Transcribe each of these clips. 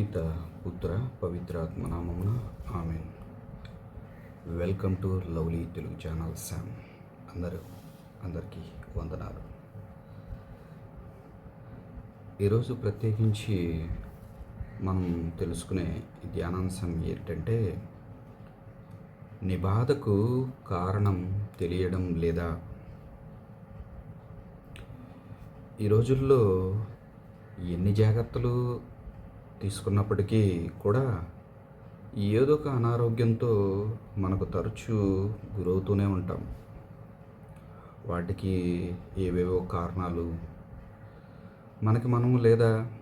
పిత పుత్ర పవిత్రాత్మ నామమున ఆమె welcome to lovely Telugu channel Sam అందరూ అందరికీ వందనాలు. ఈరోజు ప్రత్యేకించి మనం తెలుసుకునే ధ్యానాంశం ఏంటంటే నిబాధకు కారణం తెలియడం లేదా? ఈ రోజుల్లో ఎన్ని జాగ్రత్తలు తీసుకున్నప్పటికీ కూడా ఏదో ఒక అనారోగ్యంతో మనకు తరచూ గురవుతూనే ఉంటాం. వాటికి ఏవేవో కారణాలు మనకి మనము లేదా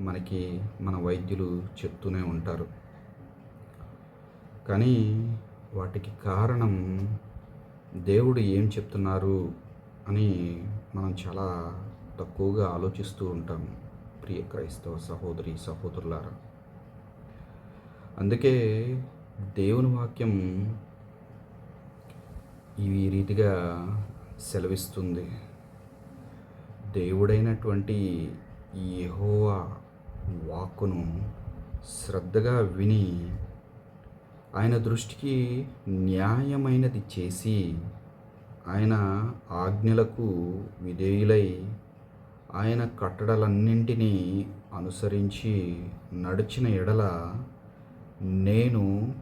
మనకి మన వైద్యులు చెప్తూనే ఉంటారు. కానీ వాటికి కారణం దేవుడు ఏం చెప్తున్నారు అని మనం చాలా తక్కువగా ఆలోచిస్తూ ఉంటాం. ప్రియ క్రైస్తవ సహోదరి సహోదరులారా అందుకే దేవుని వాక్యం ఈ రీతిగా సెలవిస్తుంది. దేవుడైనటువంటి యెహోవా వాక్కును శ్రద్ధగా విని ఆయన దృష్టికి న్యాయమైనది చేసి ఆయన ఆజ్ఞలకు విధేయులై ఆయన కట్టడలన్నింటినీ అనుసరించి నడిచిన ఎడల నేను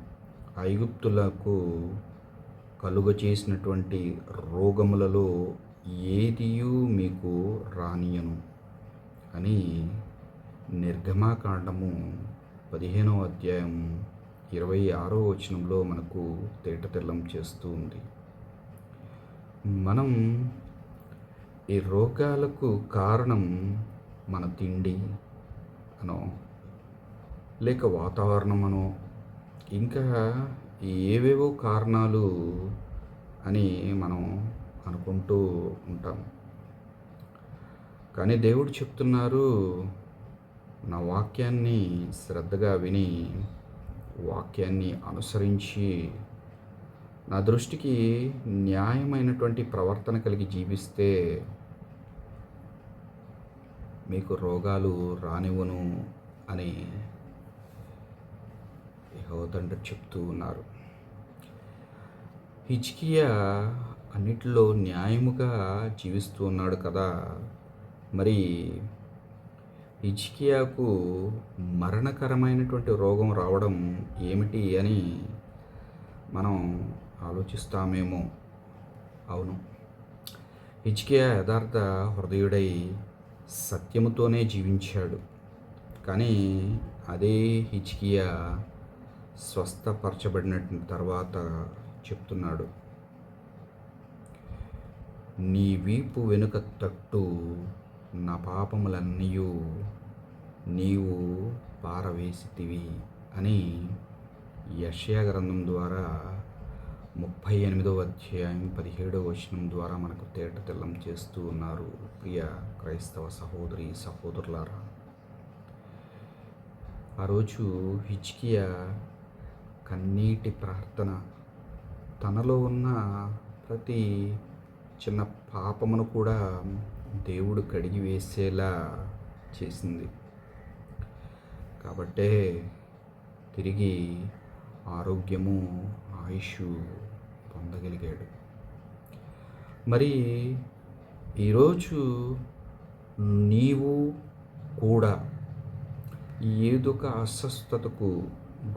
ఐగుప్తులకు కలుగచేసినటువంటి రోగములలో ఏదియూ మీకు రానియను అని నిర్గమాకాండము పదిహేనవ అధ్యాయం ఇరవై ఆరో వచనంలో మనకు తేటతెల్లం చేస్తూ ఉంది. మనం ఈ రోగాలకు కారణం మన తిండి అనో లేక వాతావరణం అనో ఇంకా ఏవేవో కారణాలు అని మనం అనుకుంటూ ఉంటాం. కానీ దేవుడు చెప్తున్నారు నా వాక్యాన్ని శ్రద్ధగా విని వాక్యాన్ని అనుసరించి నా దృష్టికి న్యాయమైనటువంటి ప్రవర్తన కలిగి జీవిస్తే మీకు రోగాలు రానివ్వను అని తండ్రి చెప్తూ ఉన్నారు. హిచ్కియా అన్నిటిలో న్యాయముగా జీవిస్తూ ఉన్నాడు కదా. మరి హిజ్కియాకు మరణకరమైనటువంటి రోగం రావడం ఏమిటి అని మనం ఆలోచిస్తామేమో. అవును. హిజ్కియా యథార్థ హృదయుడై సత్యముతోనే జీవించాడు. కానీ అదే హిచ్కియా స్వస్థపరచబడిన తర్వాత చెప్తున్నాడు. నీ వీపు వెనుక తట్టు నా పాపములన్నీ నీవు పారవేసితివి అని యషయా గ్రంథం ద్వారా ముప్పై ఎనిమిదవ అధ్యాయం పదిహేడవ వచనం ద్వారా మనకు తేట తెల్లం చేస్తూ ఉన్నారు. ప్రియ క్రైస్తవ సహోదరి సహోదరులారా ఆ రోజు హిచ్కియా కన్నీటి ప్రార్థన తనలో ఉన్న ప్రతి చిన్న పాపమును కూడా దేవుడు కడిగి వేసేలా చేసింది. కాబట్టే తిరిగి ఆరోగ్యము ఆయుష్ పొందగలిగాడు. మరి ఈరోజు నీవు కూడా ఏదొక అస్వస్థతకు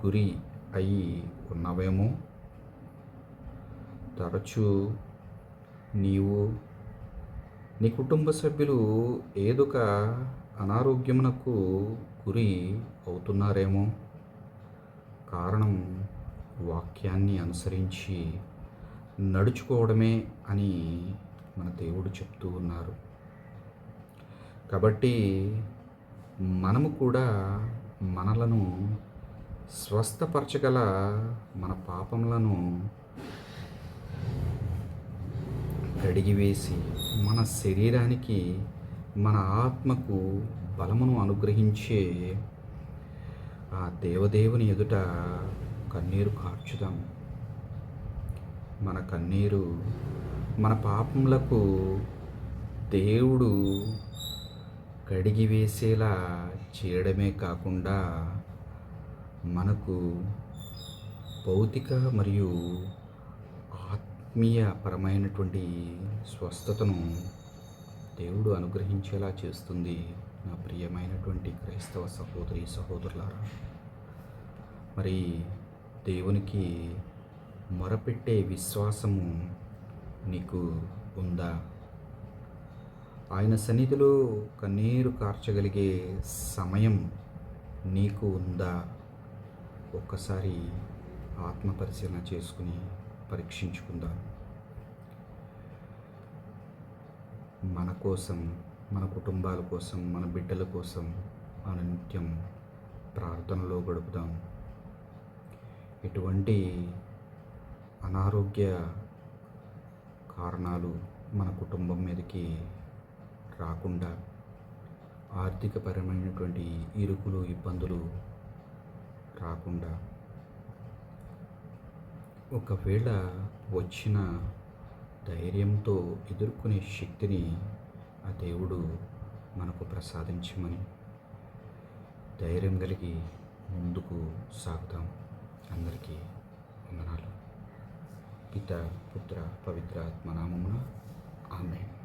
గురి అయి ఉన్నావేమో? తరచూ నీవు నీ కుటుంబ సభ్యులు ఏదొక అనారోగ్యమునకు గురి అవుతున్నారేమో? కారణం వాక్యాన్ని అనుసరించి నడుచుకోవడమే అని మన దేవుడు చెప్తూ ఉన్నారు. కాబట్టి మనము కూడా మనలను స్వస్థపరచగల మన పాపములను కడిగివేసి మన శరీరానికి మన ఆత్మకు బలమును అనుగ్రహించే ఆ దేవదేవుని ఎదుట కన్నీరు కార్చుదాం. మన కన్నీరు మన పాపములకు దేవుడు కడిగి వేసేలా చేయడమే కాకుండా మనకు భౌతిక మరియు ఆత్మీయపరమైనటువంటి స్వస్థతను దేవుడు అనుగ్రహించేలా చేస్తుంది నా ప్రియమైనటువంటి క్రైస్తవ సహోదరి సహోదరులారా. మరి దేవునికి మొరపెట్టే విశ్వాసము నీకు ఉందా? ఆయన సన్నిధిలో కన్నీరు కార్చగలిగే సమయం నీకు ఉందా? ఒక్కసారి ఆత్మ పరిశీలన చేసుకుని పరీక్షించుకుందాం. మన కోసం మన కుటుంబాల కోసం మన బిడ్డల కోసం అనంత్యం నిత్యం ప్రార్థనలో గడుపుదాం. ఎటువంటి అనారోగ్య కారణాలు మన కుటుంబం మీదకి రాకుండా ఆర్థికపరమైనటువంటి ఇరుకులు ఇబ్బందులు రాకుండా ఒకవేళ వచ్చిన ధైర్యంతో ఎదుర్కొనే శక్తిని ఆ దేవుడు మనకు ప్రసాదించమని ధైర్యం కలిగి ముందుకు సాగుతాం అందరికీ వందనాలు. పిత పుత్ర పవిత్ర ఆత్మనామమున ఆమె